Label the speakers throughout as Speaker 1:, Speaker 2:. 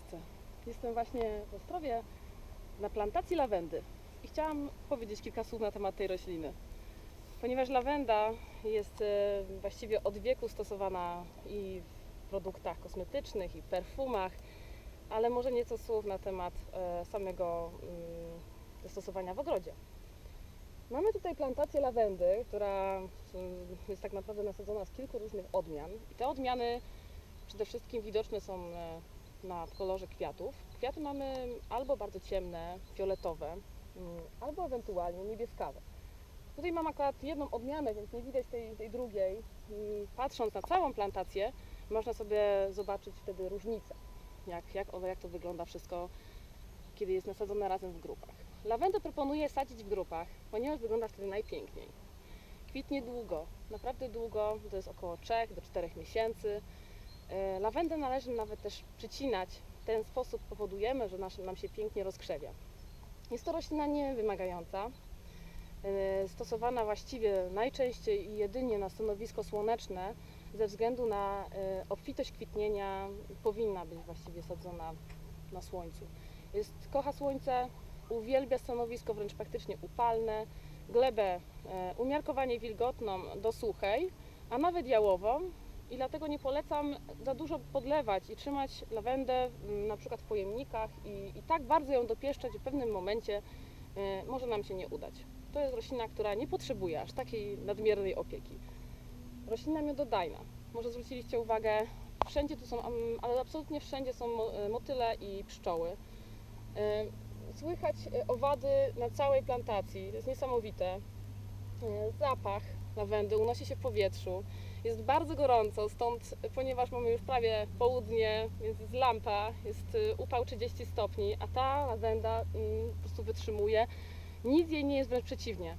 Speaker 1: miejsce. Jestem właśnie w Ostrowie na plantacji lawendy i chciałam powiedzieć kilka słów na temat tej rośliny. Ponieważ lawenda jest e, właściwie od wieku stosowana i w produktach kosmetycznych, i perfumach, ale może nieco słów na temat e, samego mm, zastosowania w ogrodzie. Mamy tutaj plantację lawendy, która mm, jest tak naprawdę nasadzona z kilku różnych odmian. I te odmiany przede wszystkim widoczne są e, na kolorze kwiatów. Kwiaty mamy albo bardzo ciemne, fioletowe, mm, albo ewentualnie niebieskawe. Tutaj mam akurat jedną odmianę, więc nie widać tej, tej drugiej. I patrząc na całą plantację, można sobie zobaczyć wtedy różnicę, jak, jak, jak to wygląda wszystko, kiedy jest nasadzone razem w grupach. Lawendę proponuję sadzić w grupach, ponieważ wygląda wtedy najpiękniej. Kwitnie długo, naprawdę długo, to jest około 3 do 4 miesięcy. E, Lawendę należy nawet też przycinać. W ten sposób powodujemy, że nasz, nam się pięknie rozkrzewia. Jest to roślina niewymagająca, e, stosowana właściwie najczęściej i jedynie na stanowisko słoneczne, ze względu na e, obfitość kwitnienia powinna być właściwie sadzona na słońcu. Jest, kocha słońce, uwielbia stanowisko wręcz praktycznie upalne, glebę umiarkowanie wilgotną do suchej, a nawet jałową i dlatego nie polecam za dużo podlewać i trzymać lawendę mm, na przykład w pojemnikach i, i tak bardzo ją dopieszczać, w pewnym momencie e, może nam się nie udać. To jest roślina, która nie potrzebuje aż takiej nadmiernej opieki. Roślina miododajna. Może zwróciliście uwagę, wszędzie tu są, am, ale absolutnie wszędzie są e, motyle i pszczoły. E, Słychać e, owady na całej plantacji, to jest niesamowite. E, Zapach lawendy unosi się w powietrzu. Jest bardzo gorąco, stąd, ponieważ mamy już prawie południe, więc jest lampa, jest e, upał 30 stopni, a ta lawenda mm, po prostu wytrzymuje. Nic jej nie jest, wręcz przeciwnie.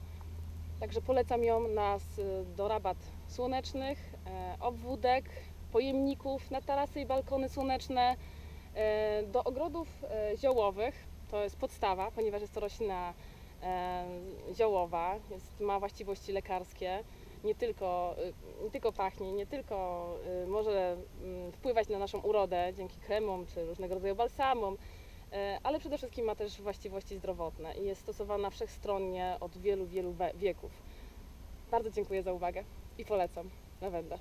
Speaker 1: Także polecam ją na s- do rabat słonecznych, e, obwódek, pojemników, na tarasy i balkony słoneczne, e, do ogrodów e, ziołowych. To jest podstawa, ponieważ jest to roślina ziołowa, jest, ma właściwości lekarskie. Nie tylko, y, nie tylko pachnie, nie tylko y, może mm, wpływać na naszą urodę dzięki kremom czy różnego rodzaju balsamom, e, ale przede wszystkim ma też właściwości zdrowotne i jest stosowana wszechstronnie od wielu, wielu wieków. Bardzo dziękuję za uwagę i polecam lawendę.